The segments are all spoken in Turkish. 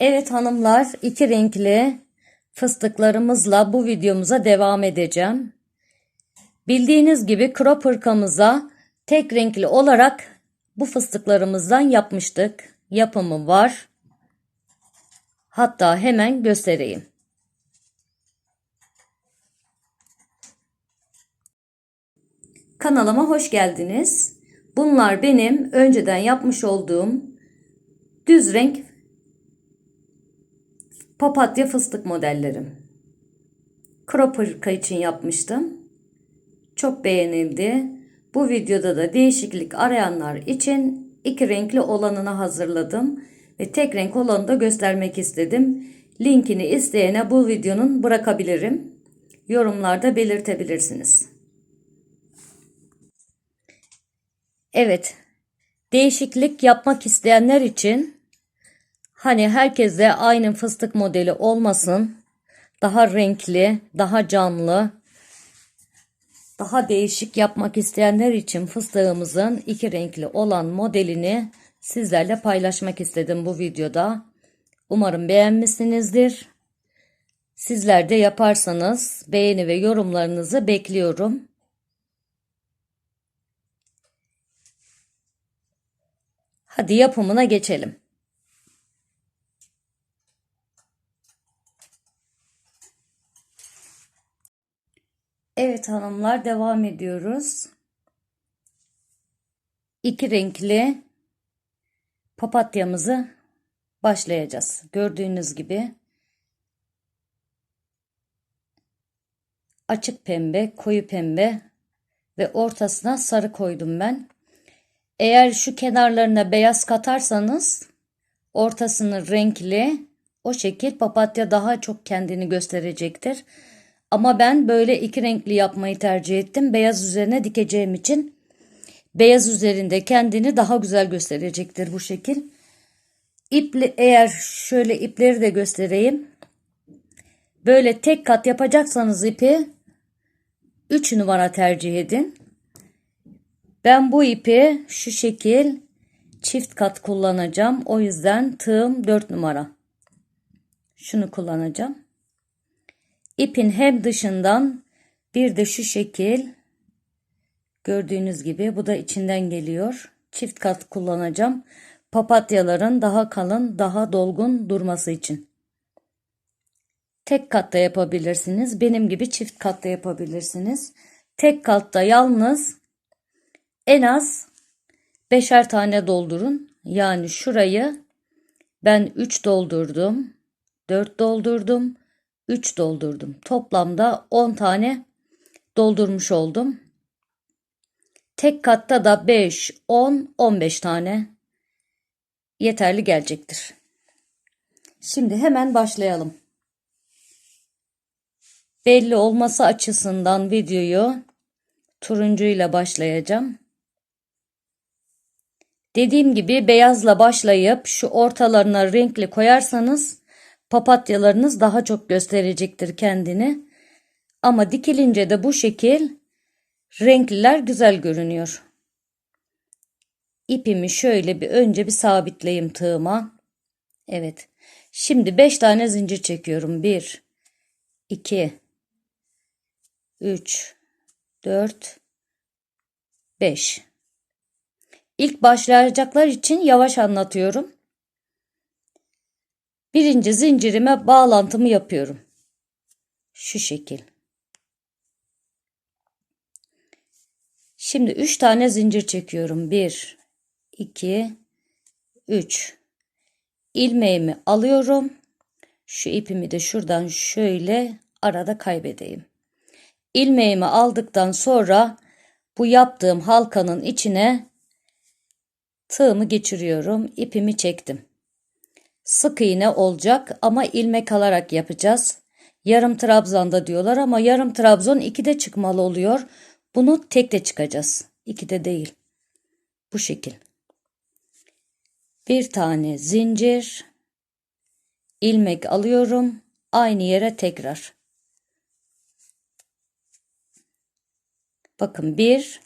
Evet hanımlar, iki renkli fıstıklarımızla bu videomuza devam edeceğim. Bildiğiniz gibi crop hırkamıza tek renkli olarak bu fıstıklarımızdan yapmıştık. Yapımı var. Hatta hemen göstereyim. Kanalıma hoş geldiniz. Bunlar benim önceden yapmış olduğum düz renk papatya fıstık modellerim. Crop hırka için yapmıştım. Çok beğenildi. Bu videoda da değişiklik arayanlar için iki renkli olanını hazırladım ve tek renk olanı da göstermek istedim. Linkini isteyene bu videonun bırakabilirim. Yorumlarda belirtebilirsiniz. Evet. Değişiklik yapmak isteyenler için hani herkese aynı fıstık modeli olmasın. Daha renkli, daha canlı, daha değişik yapmak isteyenler için fıstığımızın iki renkli olan modelini sizlerle paylaşmak istedim bu videoda. Umarım beğenmişsinizdir. Sizler de yaparsanız beğeni ve yorumlarınızı bekliyorum. Hadi yapımına geçelim. Evet hanımlar devam ediyoruz. İki renkli papatyamızı başlayacağız. Gördüğünüz gibi açık pembe, koyu pembe ve ortasına sarı koydum ben. Eğer şu kenarlarına beyaz katarsanız ortasını renkli o şekil papatya daha çok kendini gösterecektir. Ama ben böyle iki renkli yapmayı tercih ettim. Beyaz üzerine dikeceğim için beyaz üzerinde kendini daha güzel gösterecektir bu şekil. İpli eğer şöyle ipleri de göstereyim. Böyle tek kat yapacaksanız ipi 3 numara tercih edin. Ben bu ipi şu şekil çift kat kullanacağım. O yüzden tığım 4 numara. Şunu kullanacağım. İpin hem dışından bir de şu şekil gördüğünüz gibi bu da içinden geliyor. Çift kat kullanacağım. Papatyaların daha kalın, daha dolgun durması için. Tek katta yapabilirsiniz. Benim gibi çift katta yapabilirsiniz. Tek katta yalnız en az beşer tane doldurun. Yani şurayı ben 3 doldurdum. 4 doldurdum. 3 doldurdum. Toplamda 10 tane doldurmuş oldum. Tek katta da 5, 10, 15 tane yeterli gelecektir. Şimdi hemen başlayalım. Belli olması açısından videoyu turuncuyla başlayacağım. Dediğim gibi beyazla başlayıp şu ortalarına renkli koyarsanız papatyalarınız daha çok gösterecektir kendini. Ama dikilince de bu şekil renkliler güzel görünüyor. İpimi şöyle bir önce bir sabitleyeyim tığıma. Evet. Şimdi 5 tane zincir çekiyorum. 1 2 3 4 5 İlk başlayacaklar için yavaş anlatıyorum. Birinci zincirime bağlantımı yapıyorum. Şu şekil. Şimdi 3 tane zincir çekiyorum. 1 2 3 ilmeğimi alıyorum. Şu ipimi de şuradan şöyle arada kaybedeyim. İlmeğimi aldıktan sonra bu yaptığım halkanın içine tığımı geçiriyorum. ipimi çektim. Sık iğne olacak ama ilmek alarak yapacağız. Yarım trabzanda diyorlar ama yarım trabzon ikide çıkmalı oluyor. Bunu tek de çıkacağız. İkide değil. Bu şekil. Bir tane zincir. ilmek alıyorum. Aynı yere tekrar. Bakın bir,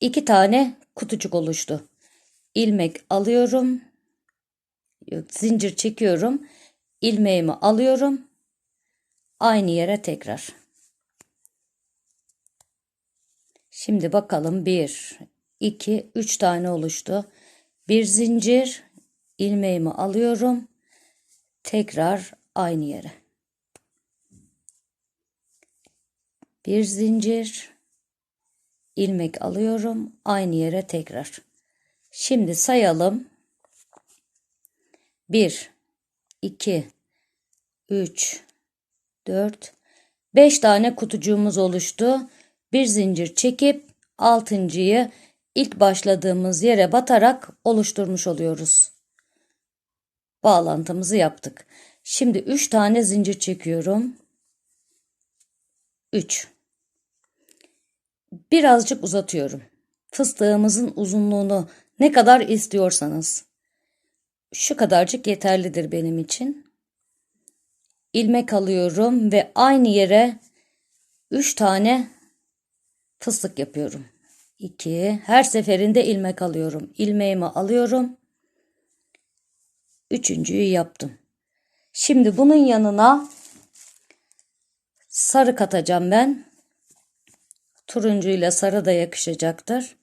iki tane kutucuk oluştu ilmek alıyorum. Zincir çekiyorum. ilmeğimi alıyorum. Aynı yere tekrar. Şimdi bakalım 1, 2, 3 tane oluştu. Bir zincir ilmeğimi alıyorum. Tekrar aynı yere. Bir zincir ilmek alıyorum. Aynı yere tekrar. Şimdi sayalım. 1 2 3 4 5 tane kutucuğumuz oluştu. Bir zincir çekip altıncıyı ilk başladığımız yere batarak oluşturmuş oluyoruz. Bağlantımızı yaptık. Şimdi 3 tane zincir çekiyorum. 3 Birazcık uzatıyorum. Fıstığımızın uzunluğunu ne kadar istiyorsanız. Şu kadarcık yeterlidir benim için. İlmek alıyorum ve aynı yere 3 tane fıstık yapıyorum. 2 her seferinde ilmek alıyorum. İlmeğimi alıyorum. Üçüncüyü yaptım. Şimdi bunun yanına sarı katacağım ben. Turuncuyla sarı da yakışacaktır.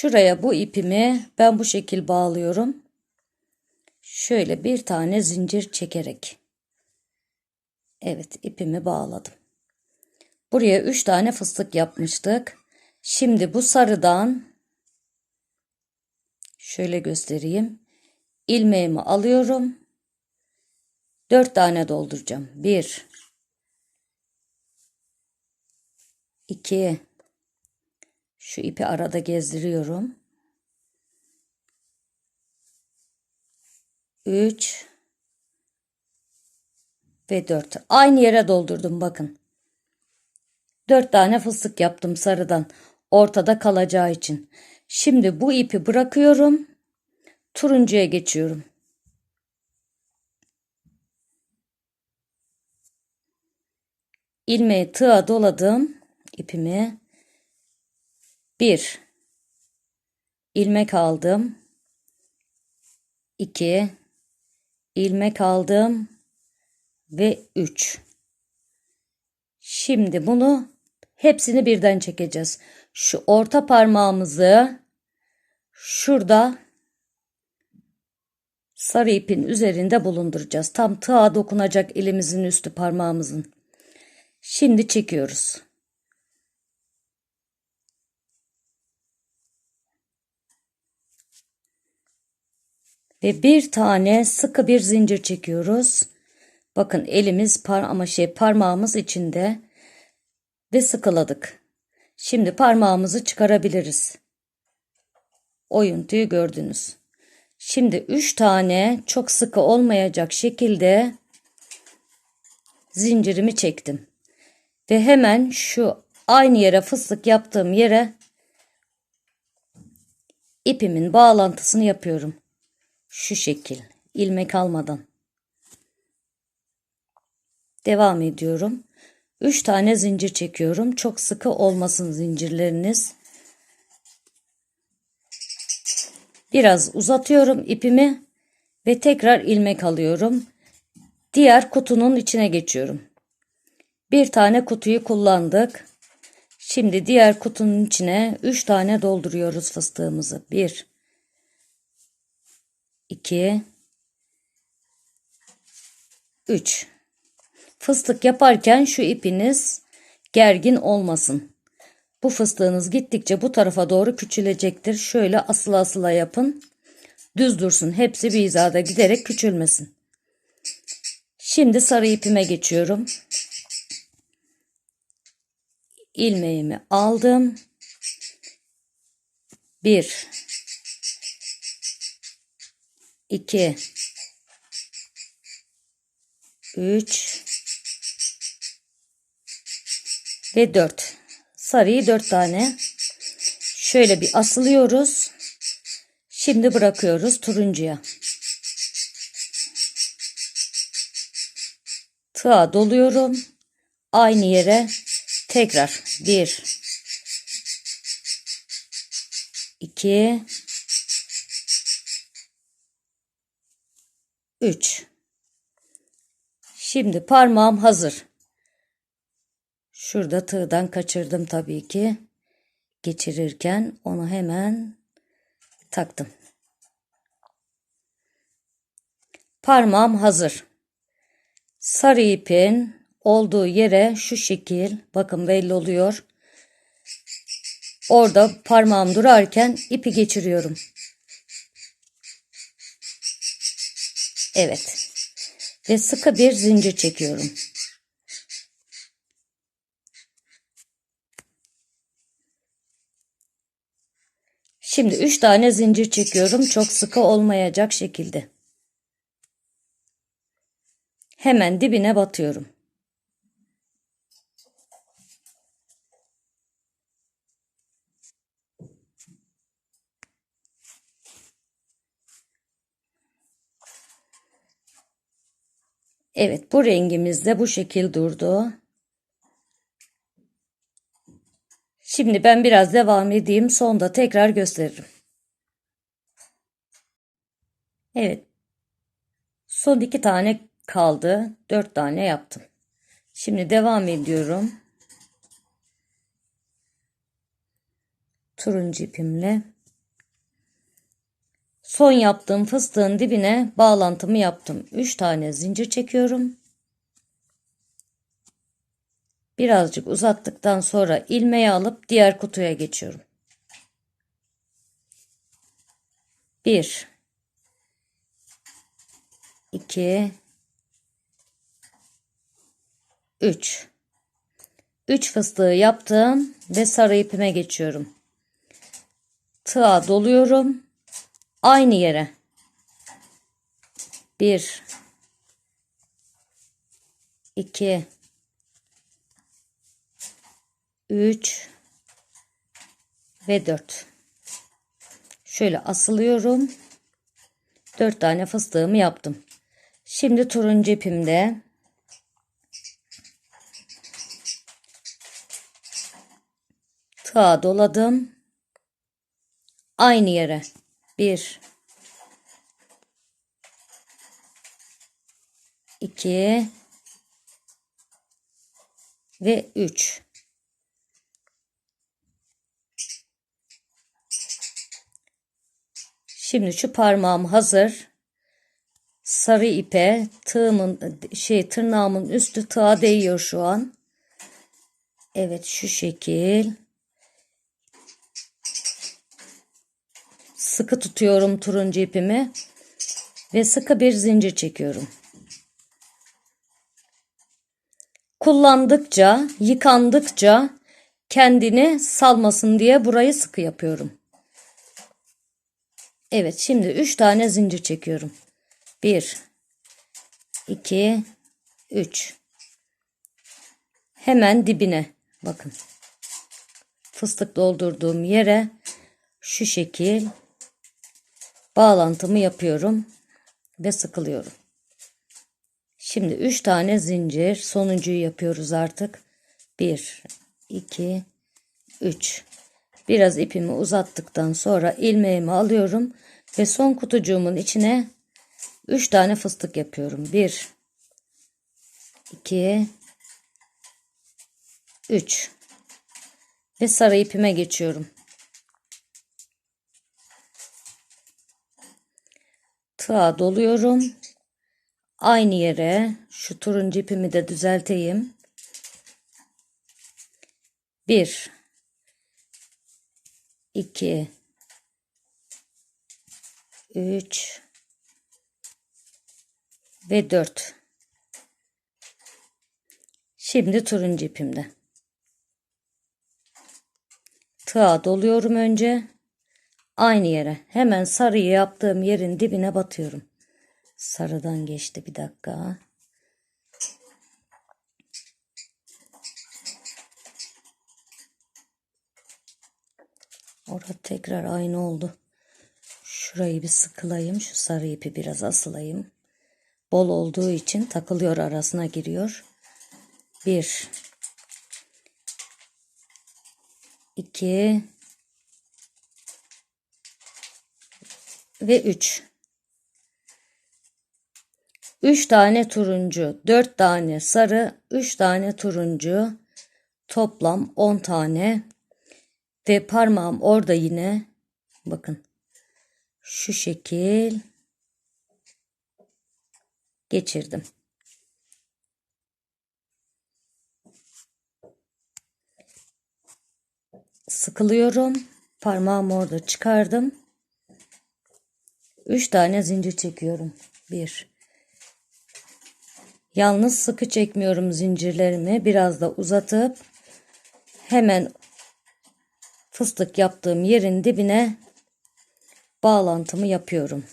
Şuraya bu ipimi ben bu şekil bağlıyorum. Şöyle bir tane zincir çekerek. Evet ipimi bağladım. Buraya 3 tane fıstık yapmıştık. Şimdi bu sarıdan şöyle göstereyim. İlmeğimi alıyorum. 4 tane dolduracağım. 1 2 şu ipi arada gezdiriyorum. 3 ve 4. Aynı yere doldurdum bakın. 4 tane fıstık yaptım sarıdan. Ortada kalacağı için. Şimdi bu ipi bırakıyorum. Turuncuya geçiyorum. ilmeği tığa doladım ipimi. Bir ilmek aldım. iki ilmek aldım ve üç. Şimdi bunu hepsini birden çekeceğiz. Şu orta parmağımızı şurada sarı ipin üzerinde bulunduracağız. Tam tığa dokunacak elimizin üstü parmağımızın. Şimdi çekiyoruz. Ve bir tane sıkı bir zincir çekiyoruz. Bakın elimiz par ama şey parmağımız içinde ve sıkıladık. Şimdi parmağımızı çıkarabiliriz. Oyuntuyu gördünüz. Şimdi 3 tane çok sıkı olmayacak şekilde zincirimi çektim. Ve hemen şu aynı yere fıstık yaptığım yere ipimin bağlantısını yapıyorum. Şu şekil ilmek almadan. Devam ediyorum. 3 tane zincir çekiyorum. Çok sıkı olmasın zincirleriniz. Biraz uzatıyorum ipimi ve tekrar ilmek alıyorum. Diğer kutunun içine geçiyorum. Bir tane kutuyu kullandık. Şimdi diğer kutunun içine 3 tane dolduruyoruz fıstığımızı. 1 2 3 Fıstık yaparken şu ipiniz gergin olmasın. Bu fıstığınız gittikçe bu tarafa doğru küçülecektir. Şöyle asıla asıla yapın. Düz dursun. Hepsi bir hizada giderek küçülmesin. Şimdi sarı ipime geçiyorum. ilmeğimi aldım. Bir, iki, üç ve dört. Sarıyı dört tane. Şöyle bir asılıyoruz. Şimdi bırakıyoruz turuncuya. Tığa doluyorum. Aynı yere Tekrar. Bir. iki, 3. Şimdi parmağım hazır. Şurada tığdan kaçırdım tabii ki. Geçirirken onu hemen taktım. Parmağım hazır. Sarı ipin olduğu yere şu şekil bakın belli oluyor. Orada parmağım durarken ipi geçiriyorum. Evet. Ve sıkı bir zincir çekiyorum. Şimdi 3 tane zincir çekiyorum. Çok sıkı olmayacak şekilde. Hemen dibine batıyorum. Evet bu rengimiz de bu şekil durdu. Şimdi ben biraz devam edeyim. Sonda tekrar gösteririm. Evet. Son iki tane kaldı. Dört tane yaptım. Şimdi devam ediyorum. Turuncu ipimle. Son yaptığım fıstığın dibine bağlantımı yaptım. 3 tane zincir çekiyorum. Birazcık uzattıktan sonra ilmeği alıp diğer kutuya geçiyorum. 1 2 3 3 fıstığı yaptım ve sarı ipime geçiyorum. Tığa doluyorum. Aynı yere. 1 2 3 ve 4. Şöyle asılıyorum. 4 tane fıstığımı yaptım. Şimdi turuncu ipimde tığa doladım. Aynı yere. 1 2 ve 3 Şimdi şu parmağım hazır. Sarı ipe tığımın şey tırnağımın üstü tığa değiyor şu an. Evet şu şekil. Sıkı tutuyorum turuncu ipimi ve sıkı bir zincir çekiyorum. Kullandıkça, yıkandıkça kendini salmasın diye burayı sıkı yapıyorum. Evet şimdi 3 tane zincir çekiyorum. 1 2 3 Hemen dibine bakın. Fıstık doldurduğum yere şu şekil bağlantımı yapıyorum ve sıkılıyorum. Şimdi 3 tane zincir sonuncuyu yapıyoruz artık. 1 2 3 Biraz ipimi uzattıktan sonra ilmeğimi alıyorum ve son kutucuğumun içine 3 tane fıstık yapıyorum. 1 2 3 ve sarı ipime geçiyorum. Tığa doluyorum. Aynı yere şu turuncu ipimi de düzelteyim. 1 2 3 ve 4 şimdi turuncu ipimde tığa doluyorum önce aynı yere hemen sarıyı yaptığım yerin dibine batıyorum sarıdan geçti bir dakika Orada tekrar aynı oldu. Şurayı bir sıkılayım. Şu sarı ipi biraz asılayım. Bol olduğu için takılıyor arasına giriyor. Bir. iki ve üç. 3 tane turuncu, 4 tane sarı, 3 tane turuncu, toplam 10 tane ve parmağım orada yine bakın şu şekil geçirdim. Sıkılıyorum. Parmağımı orada çıkardım. 3 tane zincir çekiyorum. 1 Yalnız sıkı çekmiyorum zincirlerimi. Biraz da uzatıp hemen fıstık yaptığım yerin dibine bağlantımı yapıyorum.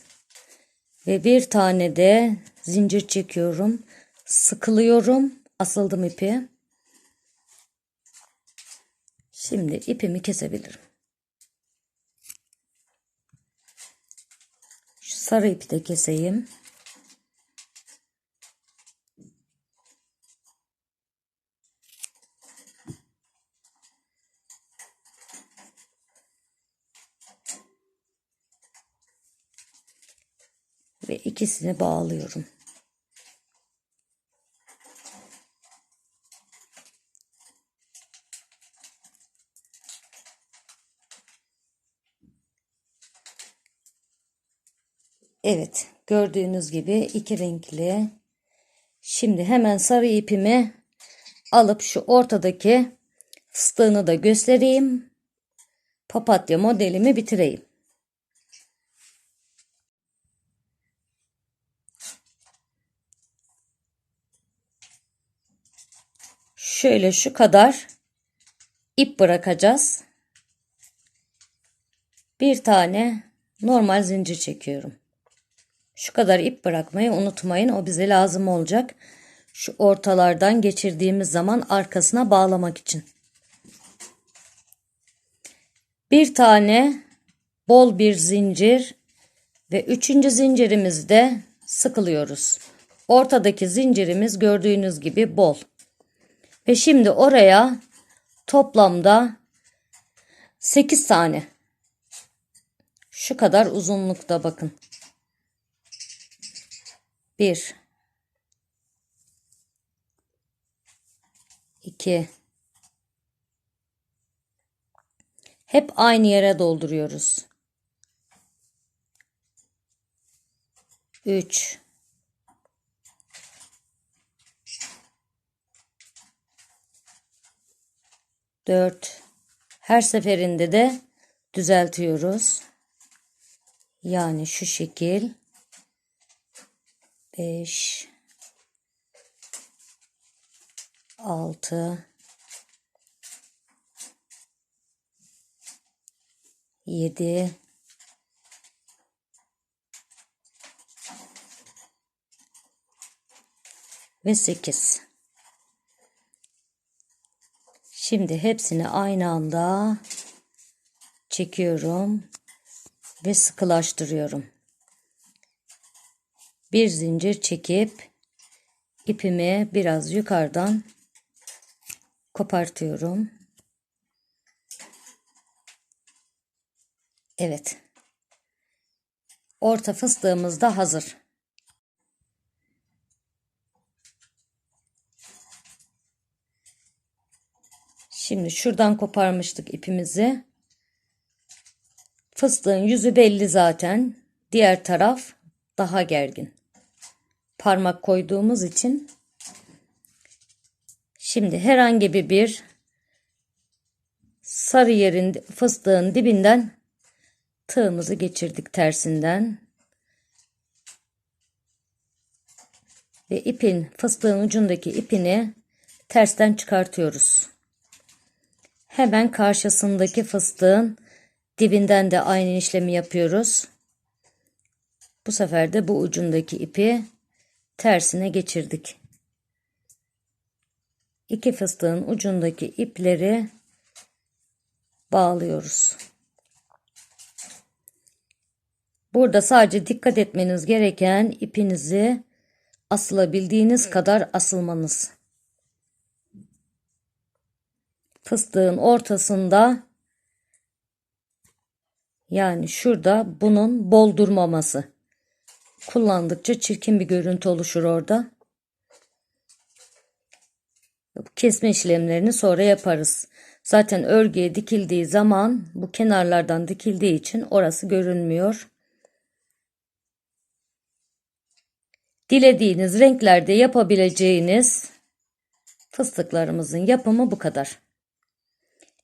Ve bir tane de zincir çekiyorum. Sıkılıyorum. Asıldım ipi. Şimdi ipimi kesebilirim. Şu sarı ipi de keseyim. ve ikisini bağlıyorum. Evet, gördüğünüz gibi iki renkli. Şimdi hemen sarı ipimi alıp şu ortadaki fıstığını da göstereyim. Papatya modelimi bitireyim. şöyle şu kadar ip bırakacağız. Bir tane normal zincir çekiyorum. Şu kadar ip bırakmayı unutmayın. O bize lazım olacak. Şu ortalardan geçirdiğimiz zaman arkasına bağlamak için. Bir tane bol bir zincir ve üçüncü zincirimizde sıkılıyoruz. Ortadaki zincirimiz gördüğünüz gibi bol. Ve şimdi oraya toplamda 8 tane şu kadar uzunlukta bakın. 1 2 Hep aynı yere dolduruyoruz. 3 4 her seferinde de düzeltiyoruz. Yani şu şekil 5 6 7 ve 8 Şimdi hepsini aynı anda çekiyorum ve sıkılaştırıyorum. Bir zincir çekip ipimi biraz yukarıdan kopartıyorum. Evet. Orta fıstığımız da hazır. Şimdi şuradan koparmıştık ipimizi. Fıstığın yüzü belli zaten. Diğer taraf daha gergin. Parmak koyduğumuz için. Şimdi herhangi bir sarı yerin fıstığın dibinden tığımızı geçirdik tersinden. Ve ipin fıstığın ucundaki ipini tersten çıkartıyoruz. Hemen karşısındaki fıstığın dibinden de aynı işlemi yapıyoruz. Bu sefer de bu ucundaki ipi tersine geçirdik. İki fıstığın ucundaki ipleri bağlıyoruz. Burada sadece dikkat etmeniz gereken ipinizi asılabildiğiniz kadar asılmanız fıstığın ortasında yani şurada bunun bol durmaması. Kullandıkça çirkin bir görüntü oluşur orada. Kesme işlemlerini sonra yaparız. Zaten örgüye dikildiği zaman bu kenarlardan dikildiği için orası görünmüyor. Dilediğiniz renklerde yapabileceğiniz fıstıklarımızın yapımı bu kadar.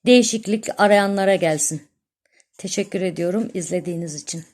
Değişiklik arayanlara gelsin. Teşekkür ediyorum izlediğiniz için.